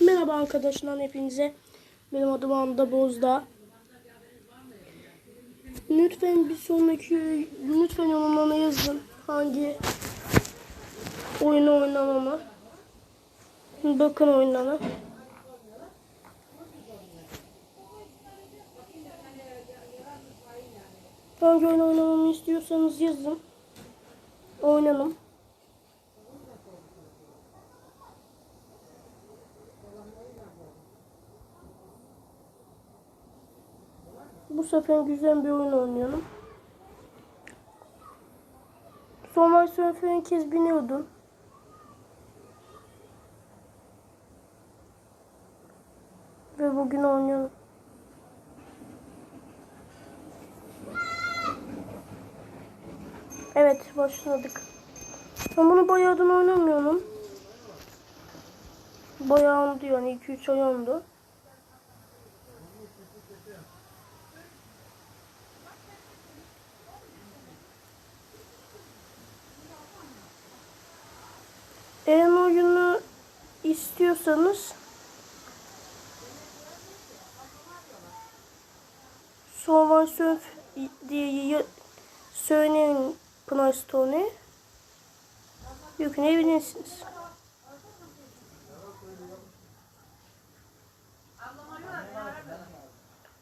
Merhaba arkadaşlar hepinize. Benim adım Anda Bozda. Lütfen bir sonraki lütfen yorumlara yazın hangi oyunu oynamamı. Bakın oyunlara. Hangi oyun oynamamı istiyorsanız yazın. Oynanım. Bu sefer güzel bir oyun oynayalım. Son Surfer'in kez biniyordum. Ve bugün oynuyorum. Evet başladık. Ben bunu bayağıdan oynamıyorum. Bayağı oldu yani 2-3 ay oldu. Eğer oyunu istiyorsanız Sovan Surf diye söyleyin Pınar Stone'e yükleyebilirsiniz.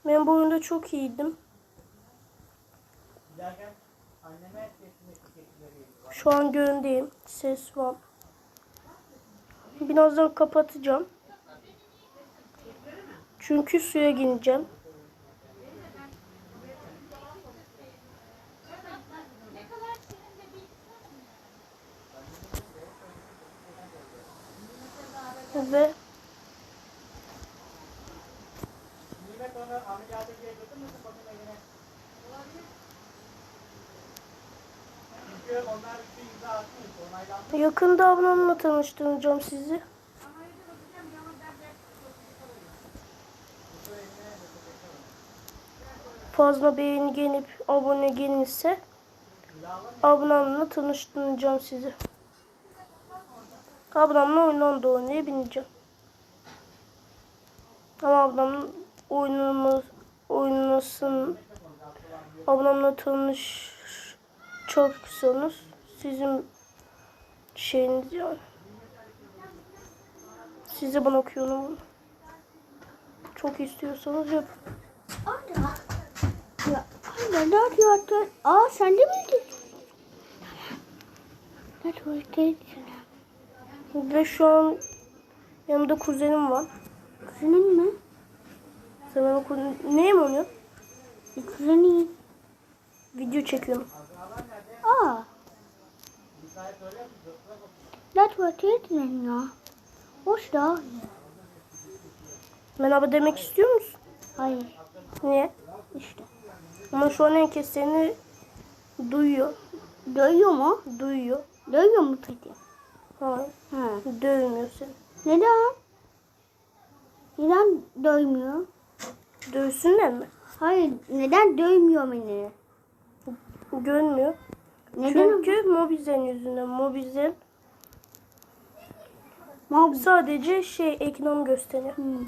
Ben bu oyunda çok iyiydim. Şu an göründeyim. Ses var. Birazdan kapatacağım. Çünkü suya gireceğim. Ve yakında ablamla tanıştıracağım sizi. Fazla beğeni gelip abone gelirse ablamla tanıştıracağım sizi. Ablamla oyundan da oynayabileceğim. Ama ablam oyunumuz oynasın ablamla tanış çoksanız sizin şeyiniz yani. Size ben okuyorum bunu. Çok istiyorsanız yap. Ana. Ya anne ne yapıyorsun? Aa sen de miydin? Ne tuvalete Ve şu an yanımda kuzenim var. Kuzenin mi? Sen benim kuzenim. Neye mi oynuyor? Bir kuzenin. Video çekiyorum. Aa. Ne tuvalete ya? Hoş da. Merhaba demek istiyor musun? Hayır. Niye? İşte. Ama şu an herkes seni duyuyor. Dövüyor mu? Duyuyor. Dövüyor mu peki? Hayır. Ha. Dövmüyor seni. Neden? Neden dövmüyor? Dövsünler mi? Hayır. Neden dövmüyor beni? Görmüyor. Neden? Çünkü Mobizen yüzünden. Mobizen Mob. sadece şey ekran gösteriyor. Hmm.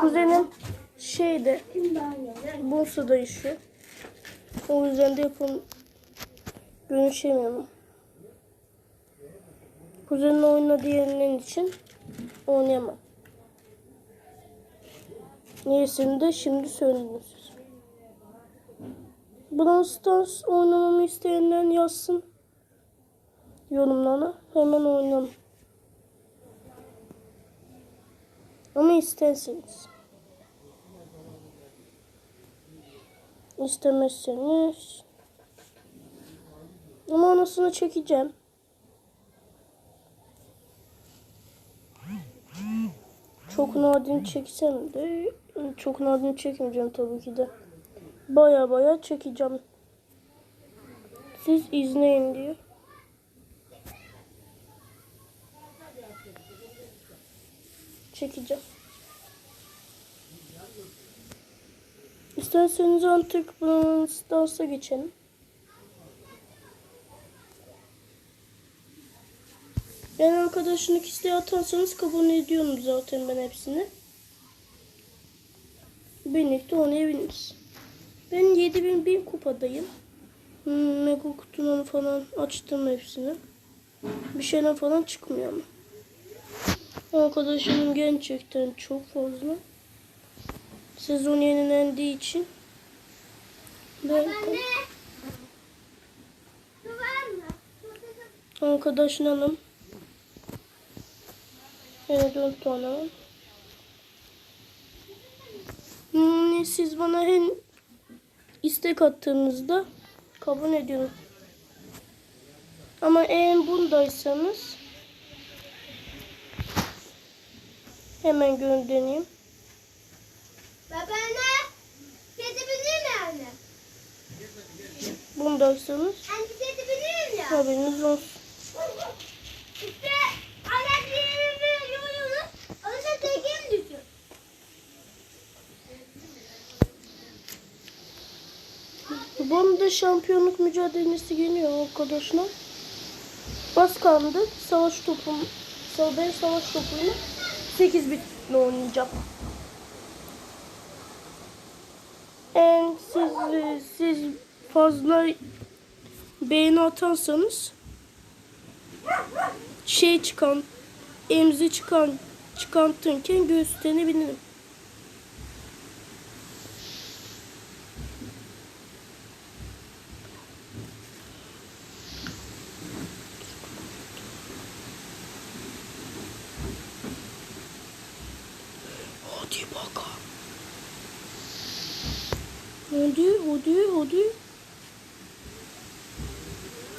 Kuzenim şeyde Bursa'da yaşıyor. O yüzden de yapım görüşemiyorum. Kuzenin oynadığı yerinin için oynayamam. Niyesini de şimdi söylediniz. siz. Brawl Stars oynamamı isteyenler yazsın yorumlarına. Hemen oynarım. Ama isterseniz. İstemezseniz. Ama anasını çekeceğim. Çok nadir çeksem de çok nadını çekmeyeceğim tabii ki de. Baya baya çekeceğim. Siz izleyin diye. Çekeceğim. İsterseniz artık bunun dansa geçelim. Yani arkadaşlık isteği atarsanız kabul ediyorum zaten ben hepsini. Birlikte oynayabiliriz. Ben 7001 kupadayım. Hmm, Mega kutuları falan açtım hepsini. Bir şeyler falan çıkmıyor ama. Arkadaşımın gerçekten çok fazla. Sezon yenilendiği için. Ben arkadaşlanım. Evet dört tane var. Siz bana hem istek attığınızda kabul ediyorum. Ama eğer bundaysanız hemen göndereyim. Babaanne, gidebilir mi anne? Bundaysanız Anne gidebilir ya? haberiniz olsun. Bunun şampiyonluk mücadelesi geliyor arkadaşlar. Bas kaldı. Savaş topu. Ben savaş topunu 8 bitle oynayacağım. En siz, siz fazla beğeni atarsanız şey çıkan emzi çıkan çıkartırken gösterebilirim. Hadi.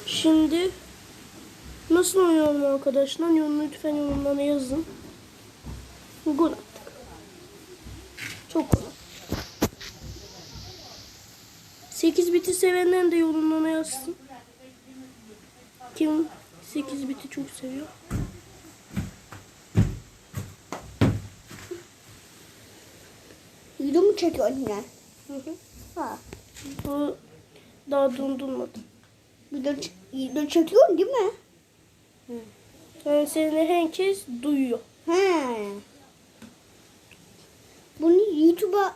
Şimdi nasıl oynayalım arkadaşlar? Yorum lütfen yorumlara yazın. Gol attık. Çok attık. 8 biti sevenler de yorumlara yazsın. Kim 8 biti çok seviyor? Video mu çekiyorsun yine? Hı hı. Ha. Bu daha dondurmadı. Video, video çekiyorsun değil mi? Yani seni herkes duyuyor. He. Bunu YouTube'a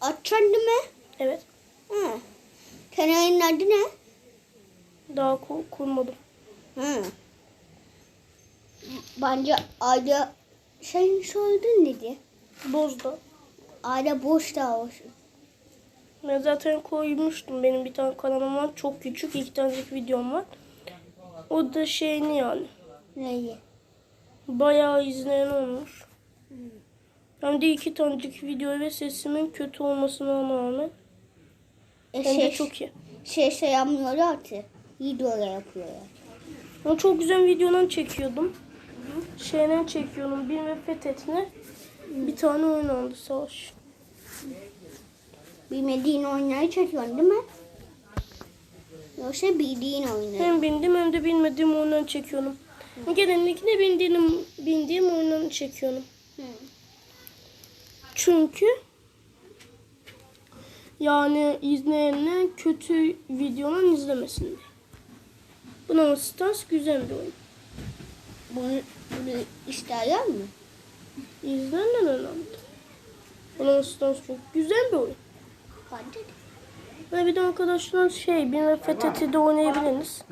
atacaksın değil mi? Evet. He. Kanalın adı ne? Daha kur- kurmadım. He. Bence Ayda sen söyledin dedi. Bozda. Ayda boş da olsun. Ben zaten koymuştum. Benim bir tane kanalım var. Çok küçük. iki tanecik videom var. O da şeyini yani. Neyi? Bayağı izleyen olmuş. Hem de iki tanecik video ve sesimin kötü olmasına rağmen. E, Hem de şey, çok iyi. şey şey yapmıyorlar artık. Videolar yapıyorlar. Ama çok güzel videodan çekiyordum. Şeyden çekiyordum. Bir ve fethetine bir tane oynandı savaş. Bilmediğin oyunları çekiyorsun değil mi? Yoksa bildiğin oyunları. Hem bildim hem de bilmediğim oyundan çekiyorum. Genellikle bildiğim, bildiğim oyundan çekiyorum. Hı. Çünkü yani izleyenler kötü videodan izlemesin diye. Brawl Stars güzel bir oyun. Bunu, bunu isterler mi? İzleyenler önemli. Brawl Stars çok güzel bir oyun. De. Ve bir de arkadaşlar şey bir ve FTT'de oynayabiliriz.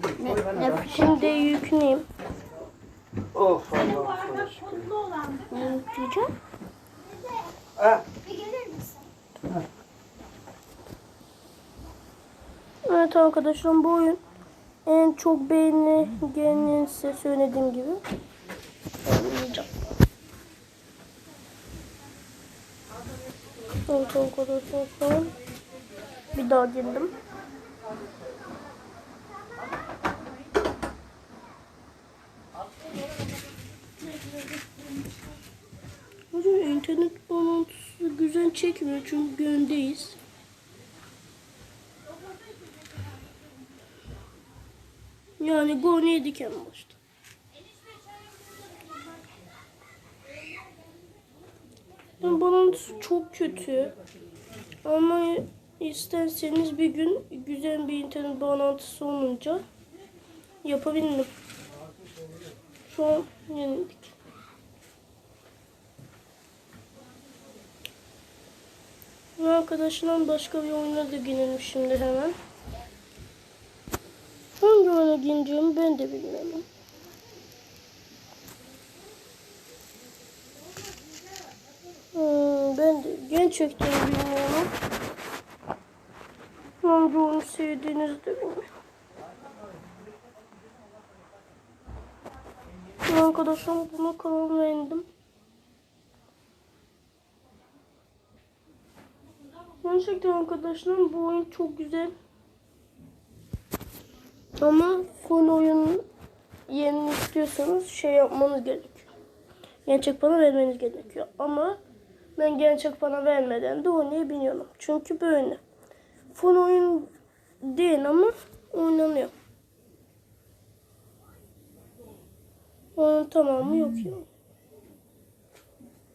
Şimdi yükleyeyim. Of Allah'ım ne yükleyeceğim? Ha, Evet arkadaşlar bu oyun en çok beğeni gelen size söylediğim gibi oynayacağım. Evet arkadaşlar bir daha girdim. Hocam internet bağlantısı güzel çekmiyor çünkü göndeyiz. Yani gol yedik en başta. Bağlantısı çok kötü. Ama isterseniz bir gün güzel bir internet bağlantısı olunca yapabilirim. Şu an yenildik. Ve arkadaşlar başka bir oyuna da girelim şimdi hemen. Hangi oyuna gireceğimi ben de bilmiyorum. Hmm, ben de gerçekten bilmiyorum. Hangi oyunu sevdiğinizi de bilmiyorum. Arkadaşlar buna karar verdim. Gerçekten arkadaşlar bu oyun çok güzel. Ama son oyun yerini istiyorsanız şey yapmanız gerekiyor. Gerçek para vermeniz gerekiyor. Ama ben gerçek para vermeden de oynayabiliyorum. Çünkü böyle. Fon oyun değil ama oynanıyor. Onun tamamı yok ya.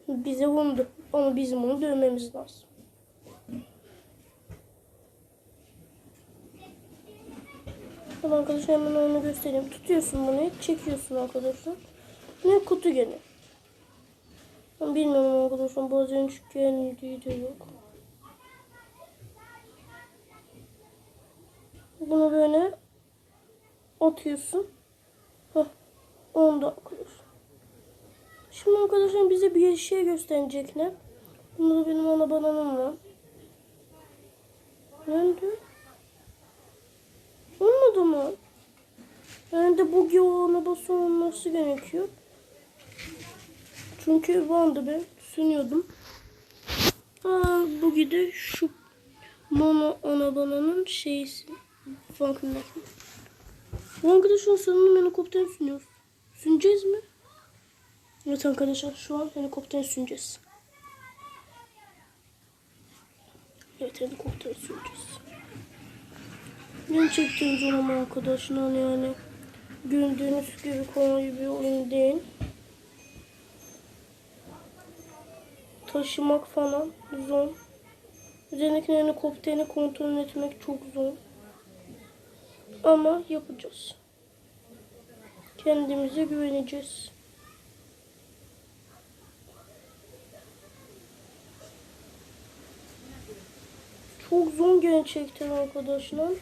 Bize vurdu. Ama bizim onu dövmemiz lazım. Hadi arkadaşlar hemen oyunu göstereyim. Tutuyorsun bunu, çekiyorsun arkadaşlar. Ne kutu gene. Ben bilmiyorum arkadaşlar. Bazen hiç geldiği de yok. Bunu böyle atıyorsun. Heh. Onda arkadaşlar. Şimdi arkadaşlar bize bir şey gösterecekler. Bunda da benim ana bananım var. Nerede? Olmadı mı? Yani de bu ona bası olması gerekiyor. Çünkü bandı ben sunuyordum. Aa, bu gide şu mono ana bananın şeysi farkındayım. Bu arkadaşlar sanırım helikopter sunuyor. Süneceğiz mi? Evet arkadaşlar şu an helikopter süneceğiz. Evet helikopter süreceğiz. Gerçekten zor ama arkadaşlar yani. Gördüğünüz gibi kolay bir oyun değil. Taşımak falan zor. Özellikle helikopterini kontrol etmek çok zor. Ama yapacağız. Kendimize güveneceğiz. Çok zor gerçekten arkadaşlar.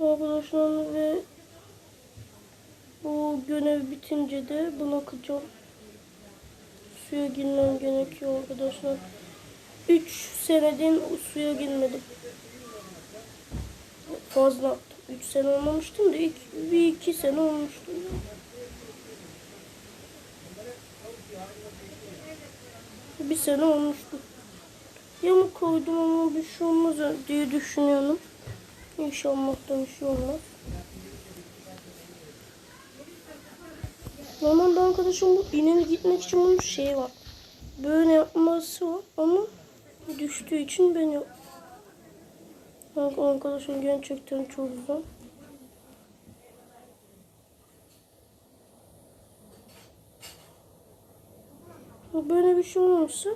Arkadaşlar ve bu görev bitince de bırakacağım. Suya girmem gerekiyor arkadaşlar. 3 senedir suya girmedim. Fazla attım. 3 sene olmamıştım da ilk bir iki sene olmuştum. Bir sene olmuştu. Yamuk koydum ama bir şey olmaz diye düşünüyorum. İnşallah da bir şey olmaz. Normalde arkadaşım bu ileri gitmek için bunun şeyi var. Böyle yapması var ama düştüğü için ben yok. Bak arkadaşım gerçekten çok zor. Böyle bir şey olursa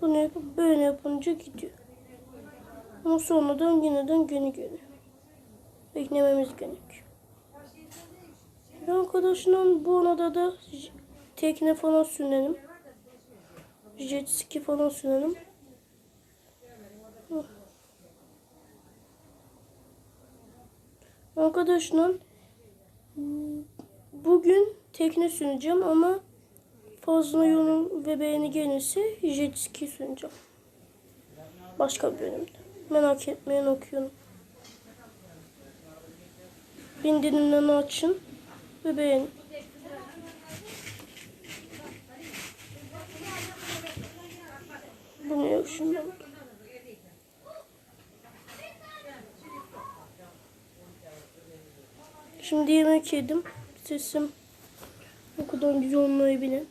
bunu yapıp böyle yapınca gidiyor. Ama sonradan yeniden gene geliyor. Beklememiz gerekiyor. Ve arkadaşlar bu arada da tekne falan sürelim. Jet ski falan sürelim. Arkadaşlar bugün tekne süreceğim ama fazla yorum ve beğeni gelirse jet ski sunacağım. Başka bir bölümde. Merak etmeyin okuyorum. Bildirimlerini açın ve beğenin. Bu ne yok şimdi? Şimdi yemek yedim. Sesim o kadar güzel olmayabilir.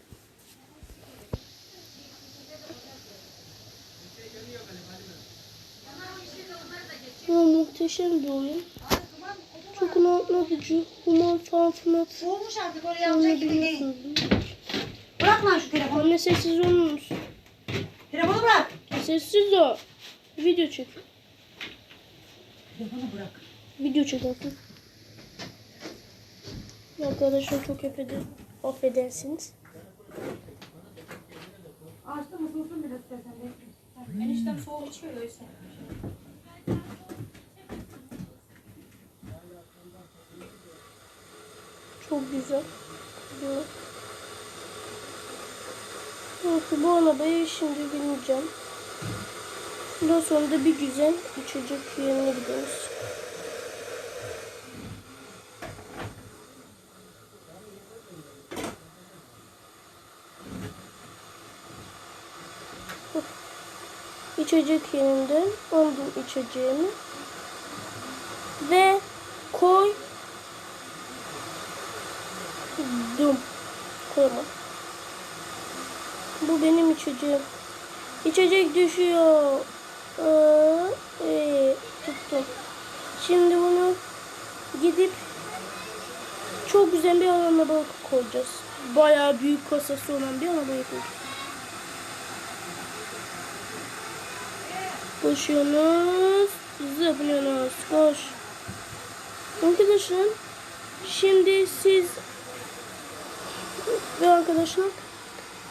Ya, muhteşem bir oyun. Çok anlatmadıcı, humor filan. Olmuş artık oraya yapacak gibi değil. Bırak lan şu telefonu. Anne sessiz musun? Telefonu bırak. Sessiz ol. Video çekiyor. telefonu bırak. Video çekerken. Arkadaşlar çok affeder, affedersiniz. Açtı mı soğusun biraz istersen. Eniştem soğuk içiyor öyleyse. Çok güzel. Evet. Neyse bu arabayı şimdi bineceğim. Daha sonra da bir güzel içecek yerine gideriz. İçecek yerinden aldım içeceğimi. Ve koy Dum. Koyma. Bu benim içeceğim. İçecek düşüyor. Ee, tuttum. Şimdi bunu gidip çok güzel bir araba koyacağız. Bayağı büyük kasası olan bir arabaya koyacağız. Koşuyorsunuz. Zıplıyorsunuz. Koş. Arkadaşlar şimdi siz ve arkadaşlar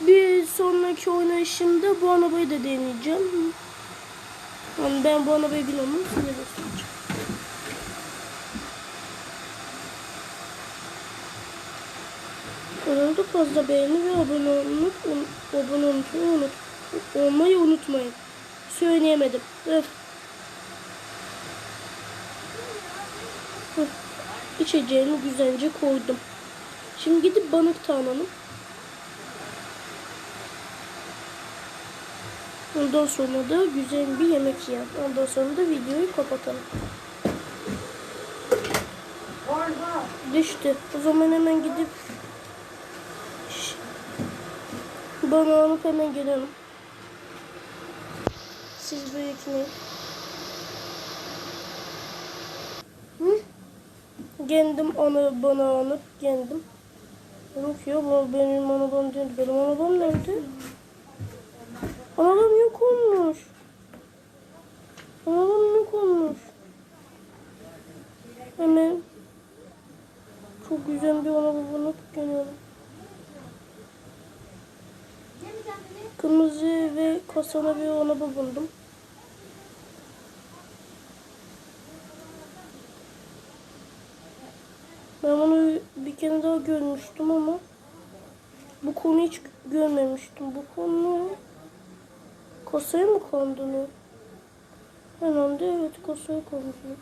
bir sonraki oynayışımda bu arabayı da deneyeceğim. Yani ben bu arabayı bilmiyorum. Size göstereceğim. Kanalda fazla beğeni ve abone olmayı, abone olmayı, unut, unutmayın. Söyleyemedim. Öf. İçeceğimi güzelce koydum. Şimdi gidip balık tavlanalım. Ondan sonra da güzel bir yemek yiyelim. Ondan sonra da videoyu kapatalım. Düştü. O zaman hemen gidip bana alıp hemen gelelim. Siz bekleyin. Hı? Kendim onu bana alıp kendim. Yok ya bu benim arabam değil. Benim arabam nerede? Arabam yok olmuş. Arabam yok olmuş. Hemen çok güzel bir araba bulup geliyorum. Kırmızı ve kasalı bir araba buldum. Ben onu bir kere daha görmüştüm ama bu konu hiç görmemiştim. Bu konu kasaya mı konduğunu? Herhalde evet kasaya konduğunu.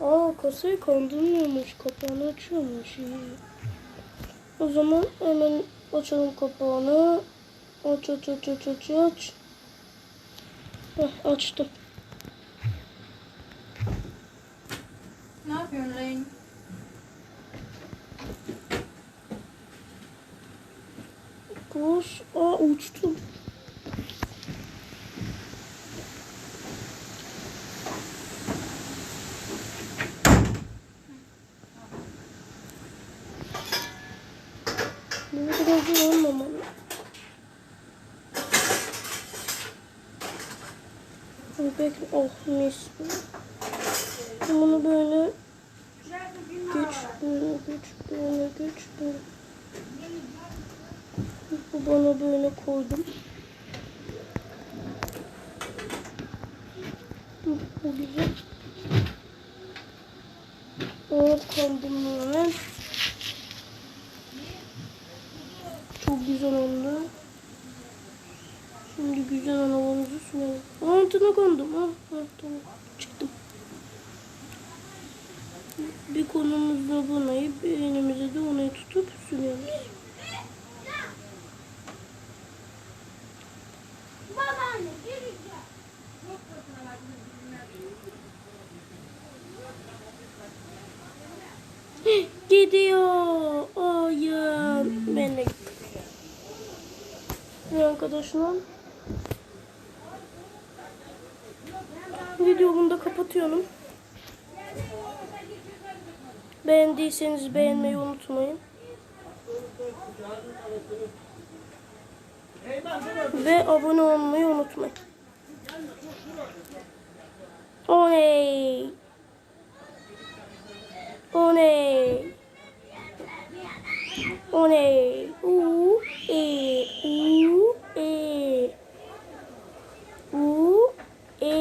Aa kasaya kondurmuyormuş. Kapağını açıyormuş. O zaman hemen açalım kapağını. Aç aç aç aç aç aç. Heh, açtım. Kuş. Aa uçtum. Bu kadar zor olmamalı. Dur Bekle. Oh mis. Bunu böyle güç böyle güç böyle güç böyle. Bu bana böyle koydum. Güzel. Evet koydum. Çok güzel oldu. Şimdi güzel arabamızı sürelim. Altına kondum. Ha, tamam. Çıktım. Bir kolumuzla bunayı, bir elimize de onu tutup sürüyoruz. Babaanne geleceğim. Gidiyor. Hayır. Ben de gittim. Ve arkadaşlar. Videomu da kapatıyorum. Beğendiyseniz beğenmeyi unutmayın. Ve abone olmayı unutmayın. Oley. Oley. On est où et où et où et